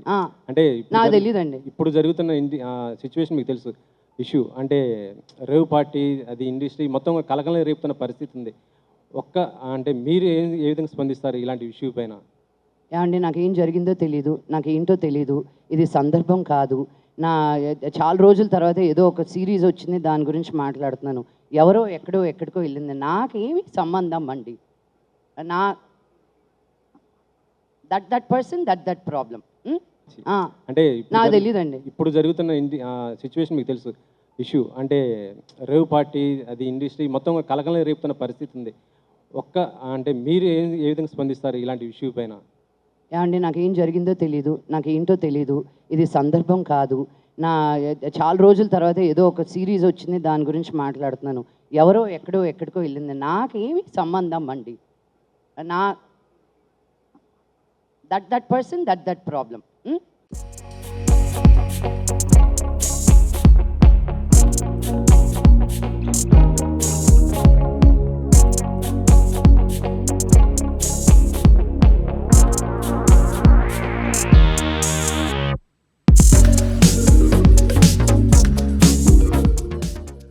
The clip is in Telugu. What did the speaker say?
గురించి. అంటే నాకు తెలియదండి ఇప్పుడు జరుగుతున్న సిచ్యువేషన్ మీకు తెలుసు. ఇష్యూ అంటే రేవ్ పార్టీ అది ఇండస్ట్రీ మొత్తం కలకలం రేపుతున్న పరిస్థితి ఉంది. ఒక్క అంటే మీరు ఏ ఏ విధంగా స్పందిస్తారు ఇలాంటి ఇష్యూ పైన? ఏమండి నాకు ఏం జరిగిందో తెలీదు నాకు ఏంటో తెలీదు ఇది సందర్భం కాదు. నా చాలా రోజుల తర్వాత ఏదో ఒక సిరీస్ వచ్చింది దాని గురించి మాట్లాడుతున్నాను. ఎవరో ఎక్కడో ఎక్కడికో వెళ్ళింది. నాకేమి సంబంధం అండి. నా that that person that that problem అంటే నాకు తెలియదండి ఇప్పుడు జరుగుతున్న సిచ్యువేషన్ మీకు తెలుసు. ఇష్యూ అంటే రేవ్ పార్టీ అది ఇండస్ట్రీ మొత్తం కలకలం రేపుతున్న పరిస్థితి ఉంది. ఒక్క అంటే మీరు ఏ ఏ విధంగా స్పందిస్తారు ఇలాంటి ఇష్యూ పైన? ఏమండి నాకు ఏం జరిగిందో తెలీదు. నాకు ఏంటో తెలీదు. ఇది సందర్భం కాదు. నా చాలా రోజుల తర్వాత ఏదో ఒక సిరీస్ వచ్చింది దాని గురించి మాట్లాడుతున్నాను. ఎవరో ఎక్కడో ఎక్కడికో వెళ్ళింది. నాకేమి సంబంధం అండి. నా That that person, that that problem. Hmm?